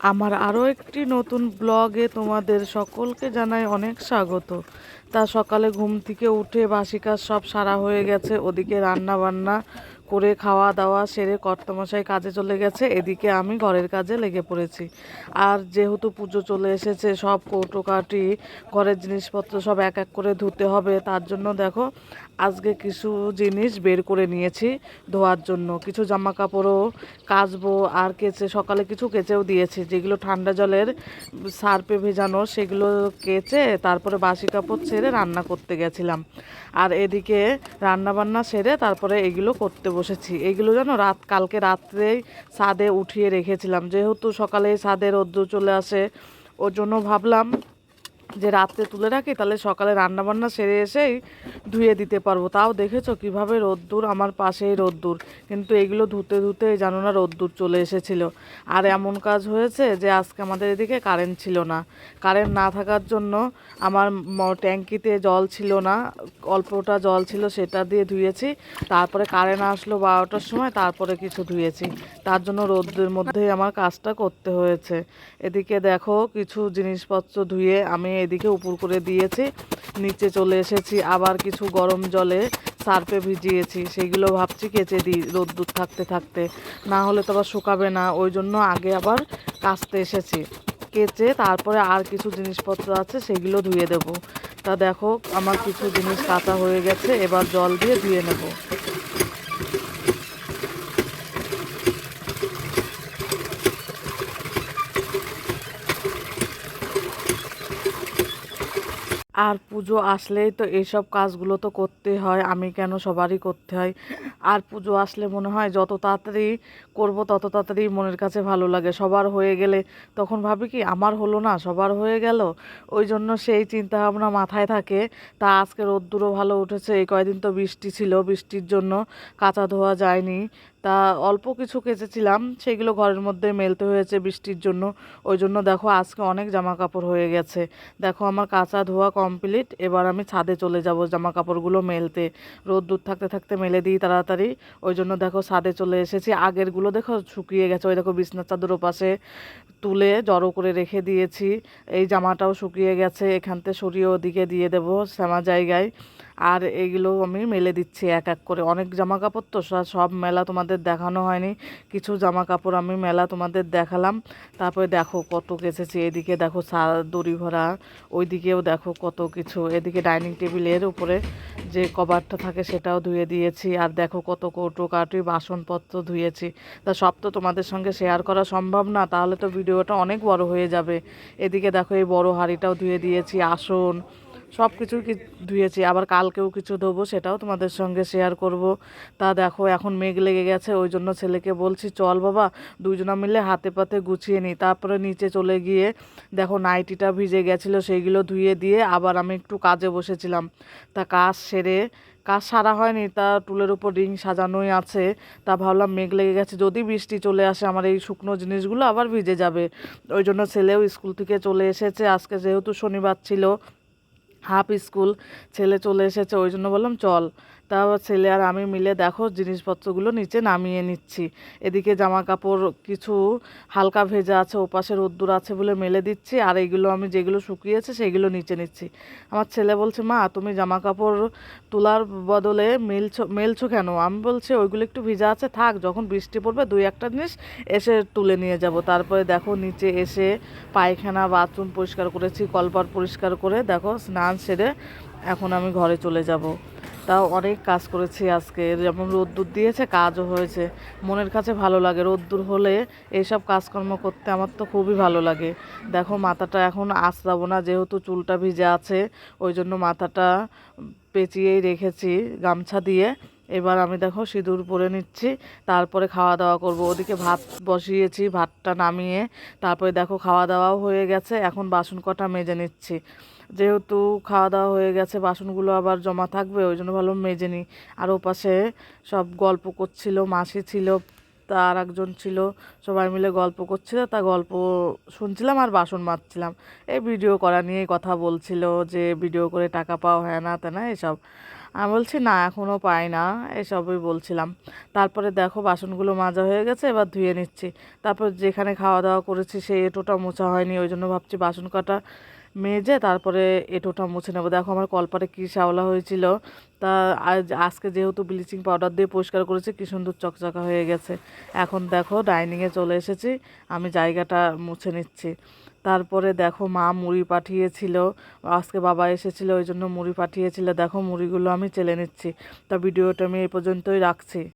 আমার আরও একটি নতুন ব্লগে তোমাদের সকলকে জানাই অনেক স্বাগত। তা সকালে ঘুম থেকে উঠে বাসি কাজ সব সারা হয়ে গেছে, ওদিকে রান্না বান্না করে খাওয়া দাওয়া সেরে কর্তমশাই কাজে চলে গেছে। এদিকে আমি ঘরের কাজে লেগে পড়েছি। আর যেহেতু পুজো চলে এসেছে, সব কৌটোকাটি, ঘরের জিনিসপত্র সব এক এক করে ধুতে হবে। তার জন্য দেখো, আজকে কিছু জিনিস বের করে নিয়েছি ধোয়ার জন্য। কিছু জামা কাপড়ও কাচবো আর কেচে, সকালে কিছু কেচেও দিয়েছি। যেগুলো ঠান্ডা জলের সার্পে ভেজানো, সেগুলো কেচে তারপরে বাসি কাপড় ছেড়ে রান্না করতে গেছিলাম। আর এদিকে রান্না বান্না সেরে তারপরে এগুলো করতে বসেছি। এইগুলো যেন রাত, কালকে রাত্রেই ছাদে উঠিয়ে রেখেছিলাম। যেহেতু সকালে ছাদে রোদ্দুর চলে আসে, ওর জন্য ভাবলাম যে রাত্রে তুলে রাখি, তাহলে সকালে রান্না বান্না সেরে এসেই ধুয়ে দিতে পারব। তাও দেখেছ কীভাবে রোদ্দুর? আমার পাশেই রোদ্দুর। কিন্তু এগুলো ধুতে ধুতে জানো না রোদ্দুর চলে এসেছিল। আর এমন কাজ হয়েছে যে আজকে আমাদের এদিকে কারেন্ট ছিল না। কারেন্ট না থাকার জন্য আমার ট্যাঙ্কিতে জল ছিল না। অল্পটা জল ছিল সেটা দিয়ে ধুয়েছি। তারপরে কারেন্ট আসলো বারোটার সময়, তারপরে কিছু ধুয়েছি। তার জন্য রোদ্রের মধ্যেই আমার কাজটা করতে হয়েছে। এদিকে দেখো কিছু জিনিসপত্র ধুয়ে আমি এদিকে উপর করে দিয়েছি। নিচে চলে এসেছি, আবার কিছু গরম জলে সার্ফে ভিজিয়েছি। সেগুলো ভাবছি কেচে দিই রোদ্দুর থাকতে থাকতে। না হলে তো আবার শুকাবে না, ওই জন্য আগে আবার কাচতে এসেছি। কেচে তারপরে আর কিছু জিনিসপত্র আছে, সেগুলো ধুয়ে দেব। তা দেখো, আমার কিছু জিনিস কাঁচা হয়ে গেছে, এবার জল দিয়ে ধুয়ে নেব। আর পুজো আসলেই তো এইসব কাজগুলো তো করতে হয়, আমি কেন সবারই করতে হয়? আর পুজো আসলে মনে হয় যত তাড়াতাড়ি করব, তত তাড়াতাড়ি মনের কাছে ভালো লাগে। সবার হয়ে গেলে তখন ভাবি কি, আমার হলো না, সবার হয়ে গেল। ওই জন্য সেই চিন্তা ভাবনা মাথায় থাকে। তা আজকে রোদ্দুরও ভালো উঠেছে, এই কয়দিন তো বৃষ্টি ছিল, বৃষ্টির জন্য কাঁচা ধোয়া যায়নি। তা অল্প কিছু কেচেছিলাম, সেগুলো ঘরের মধ্যে মেলতে হয়েছে বৃষ্টির জন্য। ওই জন্য দেখো আজকে অনেক জামা কাপড় হয়ে গেছে। দেখো আমার কাঁচা ধোয়া কমপ্লিট এবার আমি ছাদে চলে যাব জামা কাপড়গুলো মেলতে। রোদ দূর থাকতে থাকতে মেলে দিই তাড়াতাড়ি। ওই জন্য দেখো ছাদে চলে এসেছি। আগেরগুলো দেখো শুকিয়ে গেছে, ওই দেখো বিছনার চাদর ওপাশে তুলে জড়ো করে রেখে দিয়েছি। এই জামাটাও শুকিয়ে গেছে, এখান থেকে সরিয়ে ওদিকে দিয়ে দেবো শ্যামা জায়গায়। আর এগুলো আমি মেলে দিচ্ছি এক এক করে। অনেক জামা কাপড় তো সব মেলা তোমাদের দেখানো হয়নি। কিছু জামা কাপড় আমি মেলা তোমাদের দেখালাম। তারপরে দেখো কত কেচেছি। এদিকে দেখো সা, দড়ি ভরা। ওইদিকেও দেখো কত কিছু। এদিকে ডাইনিং টেবিলের উপরে যে কভারটা থাকে সেটাও ধুয়ে দিয়েছি। আর দেখো কত কৌটো কাটি বাসনপত্র ধুয়েছি। তা সব তো তোমাদের সঙ্গে শেয়ার করা সম্ভব না। তাহলে তো ভিডিওটা অনেক বড় হয়ে যাবে। এদিকে দেখো এই বড় হাঁড়িটাও ধুয়ে দিয়েছি। আসন সব কিছু ধুয়েছি। আবার কালকেও কিছু ধোবো সেটাও তোমাদের সঙ্গে শেয়ার করব। তা দেখো, এখন মেঘ লেগে গেছে, ওই জন্য ছেলেকে বলছি, চল বাবা দুইজনা মিলে হাতে পাতে গুছিয়ে নিই তারপরে নিচে চলে গিয়ে দেখো নাইটিটা ভিজে গেছিল, সেইগুলো ধুয়ে দিয়ে আবার আমি একটু কাজে বসেছিলাম। তা কাজ সেরে, কাজ সারা হয়নি, তা টুলের উপর রিং সাজানোই আছে। তা ভাবলাম মেঘ লেগে গেছে, যদি বৃষ্টি চলে আসে, আমার এই শুকনো জিনিসগুলো আবার ভিজে যাবে। ওই জন্য ছেলেও স্কুল থেকে চলে এসেছে, আজকে যেহেতু শনিবার ছিল হাফ স্কুল ছেলে চলে এসেছে ওই জন্য বললাম চল। তা ছেলে আর আমি মিলে দেখো জিনিসপত্রগুলো নিচে নামিয়ে নিচ্ছি। এদিকে জামা কাপড় কিছু হালকা ভেজা আছে, ওপাশে রোদ্দুর আছে বলে মেলে দিচ্ছি, আর এইগুলো আমি যেগুলো শুকিয়েছে সেগুলো নিচে নিচ্ছি। আমার ছেলে বলছে, মা, তুমি জামা কাপড় তোলার বদলে মেলছো মেলছো কেন? আমি বলছি, ওইগুলো একটু ভিজা আছে, থাক, যখন বৃষ্টি পড়বে দুই একটা জিনিস এসে তুলে নিয়ে যাব। তারপরে দেখো নিচে এসে পায়খানা, বাথরুম পরিষ্কার করেছি কলপার পরিষ্কার করে দেখো স্নান সেরে এখন আমি ঘরে চলে যাব। তাও অনেক কাজ করেছি আজকে। যেমন রোদ্দুর দিয়েছে, কাজও হয়েছে। মনের কাছে ভালো লাগে। রোদ্দুর হলে এইসব কাজকর্ম করতে আমার তো খুবই ভালো লাগে। দেখো, মাথাটা এখন আঁচড়াবো না, যেহেতু চুলটা ভিজে আছে, ওই জন্য মাথাটা পেঁচিয়েই রেখেছি গামছা দিয়ে। এবার আমি দেখো, সিঁদুর পরে নিচ্ছি, তারপরে খাওয়া দাওয়া করব। ওদিকে ভাত বসিয়েছি, ভাতটা নামিয়ে, তারপরে দেখো খাওয়া দাওয়াও হয়ে গেছে। এখন বাসন কটা মেজে নিচ্ছি। যেহেতু খাওয়া দাওয়া হয়ে গেছে, বাসনগুলো আবার জমা থাকবে, ওই জন্য ভালো মেজে নিই। আর ওপাশে সব গল্প করছিল, মাসি ছিল তার একজন ছিল, সবাই মিলে গল্প করছিল, তা গল্প শুনছিলাম আর বাসন মাজছিলাম। এই ভিডিও করা নিয়েই কথা বলছিল যে, ভিডিও করে টাকা পাওয়া হয় না, তা না, এসব। আমি বলছি, না এখনও পাই না। এসবই বলছিলাম। তারপরে দেখো, বাসনগুলো মাজা হয়ে গেছে, এবার ধুয়ে নিচ্ছি। তারপর যেখানে খাওয়া দাওয়া করেছি সেই এটোটা মোছা হয়নি, ওই জন্য ভাবছি বাসন কাটা মেজে তারপরে এঁটোটা মুছে নেব। দেখো আমার কলপারে কী শ্যাওলা হয়েছিল। তা আজ, আজকে যেহেতু ব্লিচিং পাউডার দিয়ে পরিষ্কার করেছি, কী সুন্দর চকচকা হয়ে গেছে। এখন দেখো ডাইনিংয়ে চলে এসেছি, আমি জায়গাটা মুছে নিচ্ছি। তারপরে দেখো মা মুড়ি পাঠিয়েছিল, আজকে বাবা এসেছিল, ওই জন্য মুড়ি পাঠিয়েছিল। দেখো মুড়িগুলো আমি চেলে নিচ্ছি। তা ভিডিওটা আমি এই পর্যন্তই রাখছি।